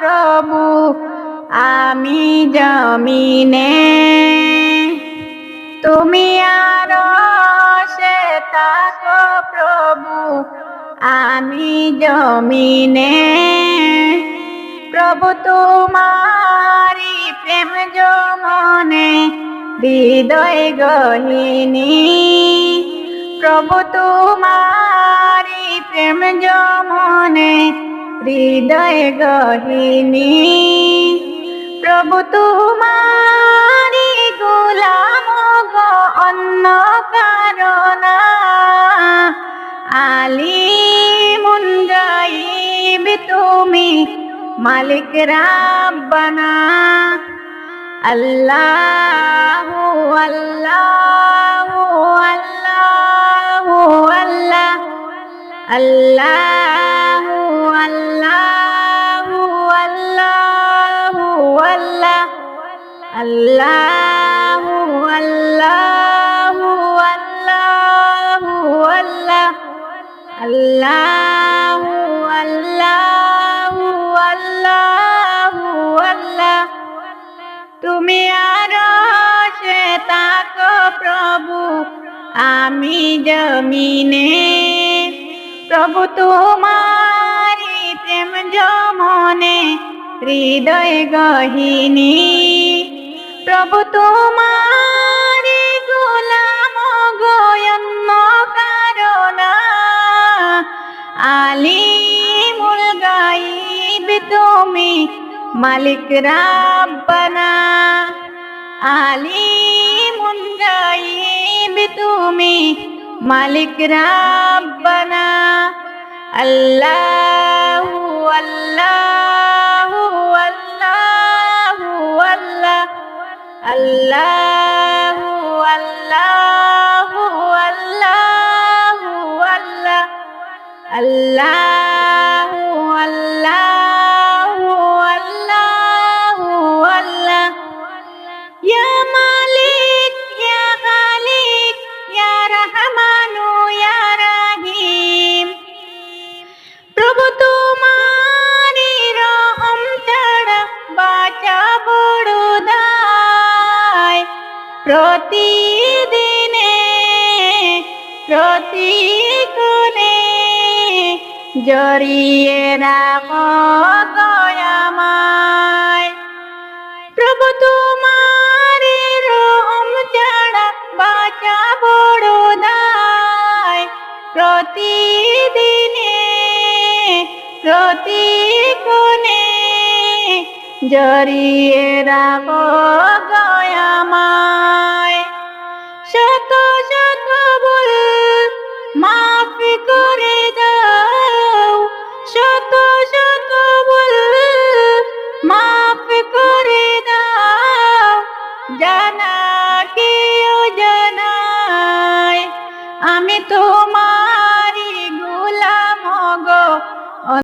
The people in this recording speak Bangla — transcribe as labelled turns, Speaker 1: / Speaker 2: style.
Speaker 1: প্রভু আমি জমিনে। তুমি আর সে থাকো প্রভু, আমি জমিনে। প্রভু তোমারি প্রেম জমনে হৃদয় গহিনী। প্রভু তোমারি প্রেম জমনে হৃদয় গহিনী, প্রভু তোমারি গোলাম গো অন্য কারণা। আলী মুন গাইব তুমি মালিক রাব্বানা। আল্লাহু আল্লাহু আল্লাহু আল্লাহ। আল্লাহু আল্লাহু আল্লাহু আল্লাহ আল্লাহু আল্লাহু আল্লাহু আল্লাহ আল্লাহু আল্লাহু আল্লাহু আল্লাহ তুমি আর সে তাকো প্রভু আমি জমিনে প্রভু তোমারি জমনে হৃদয় গহিনী। প্রভু তোমারি গোলাম গয়ন্ন কারণা। আলিমুল গাইব তুমি মালিক রাব্বানা। আলিমুল গাইব তুমি মালিক রাব্বানা। আল্লাহু আল্লাহু আল্লাহু আল্লাহ আল্লাহু আল্লাহু আল্লাহু আল্লাহ আল্লাহু প্রতিদিনে প্রতিক্ষণে জড়িয়ে রাখো দয়াময় প্রভু তোমার রহম ছাড়া বাঁচা বড় দায় প্রতিদিনে প্রতিক্ষণে জড়িয়ে রাখো দয়াময় শত শত বল মাফ করে দাও। শত শত বল মাফ করে দাও। জানা কেউ জানায় আমি তোমার